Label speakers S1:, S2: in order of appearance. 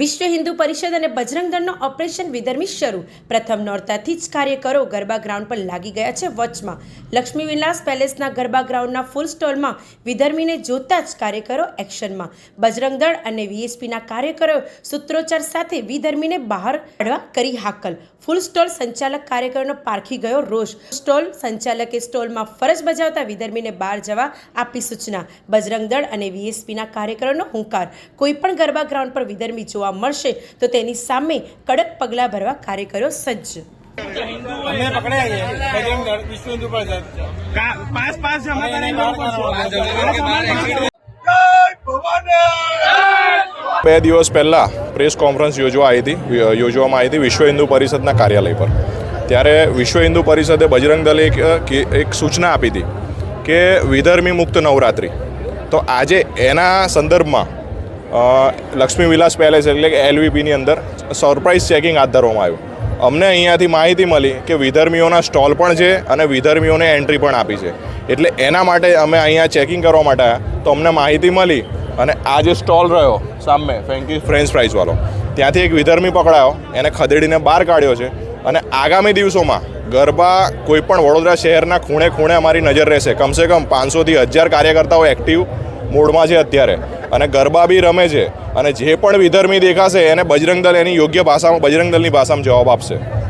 S1: વિશ્વ હિન્દુ પરિષદ અને બજરંગ દળનો ઓપરેશન વિધર્મી શરૂ. પ્રથમ નોરતાથી જ કાર્યકરો ગરબા ગ્રાઉન્ડ પર લાગી ગયા છે વચમાં. લક્ષ્મી વિલાસ પેલેસના ગરબા ગ્રાઉન્ડના ફૂલ સ્ટોલમાં વિધર્મીને જોતા જ કાર્યકરો એક્શનમાં. બજરંગ દળ અને વીએસપીના કાર્યકરો સૂત્રોચ્ચાર સાથે વિધર્મીને બહાર કાઢવા કરી હાકલ. ફૂલ સ્ટોલ સંચાલક કાર્યકરોનો પારખી ગયો રોષ. સ્ટોલ સંચાલકે સ્ટોલમાં ફરજ બજાવતા વિધર્મીને બહાર જવા આપી સૂચના. બજરંગ દળ અને વીએસપીના કાર્યકરોનો હુંકાર. કોઈપણ ગરબા ગ્રાઉન્ડ પર વિધર્મી જોવા જોવા મળશે તો તેની સામે કડક પગલાં ભરવા કાર્યકરો સજ્જ.
S2: બે દિવસ પહેલાં પ્રેસ કોન્ફરન્સ યોજવા આવી હતી. યોજવામાં આવી હતી વિશ્વ હિન્દુ પરિષદના કાર્યાલય પર. ત્યારે વિશ્વ હિન્દુ પરિષદે બજરંગ દલે એક સૂચના આપી હતી કે વિધર્મી મુક્ત નવરાત્રિ. તો આજે એના સંદર્ભમાં લક્ષ્મી વિલાસ પેલેસ એટલે કે એલવીપીની અંદર સરપ્રાઇઝ ચેકિંગ હાથ ધરવામાં આવ્યું. અમને અહીંયાથી માહિતી મળી કે વિધર્મીઓના સ્ટોલ પણ છે અને વિધર્મીઓને એન્ટ્રી પણ આપી છે. એટલે એના માટે અમે અહીંયા ચેકિંગ કરવા માટે તો અમને માહિતી મળી અને આ જે સ્ટોલ રહ્યો સામે ફેન્કી ફ્રેન્ચ ફ્રાઈઝવાળો ત્યાંથી એક વિધર્મી પકડાયો. એને ખદેડીને બહાર કાઢ્યો છે. અને આગામી દિવસોમાં ગરબા કોઈપણ વડોદરા શહેરના ખૂણે ખૂણે અમારી નજર રહેશે. કમસે કમ પાંચસોથી હજાર કાર્યકર્તાઓ એક્ટિવ મોડમાં છે અત્યારે. અને ગરબા બી રમે છે. અને જે પણ વિધર્મી દેખાશે, એને બજરંગ દળ એની યોગ્ય ભાષામાં બજરંગ દળની ભાષામાં જવાબ આપશે.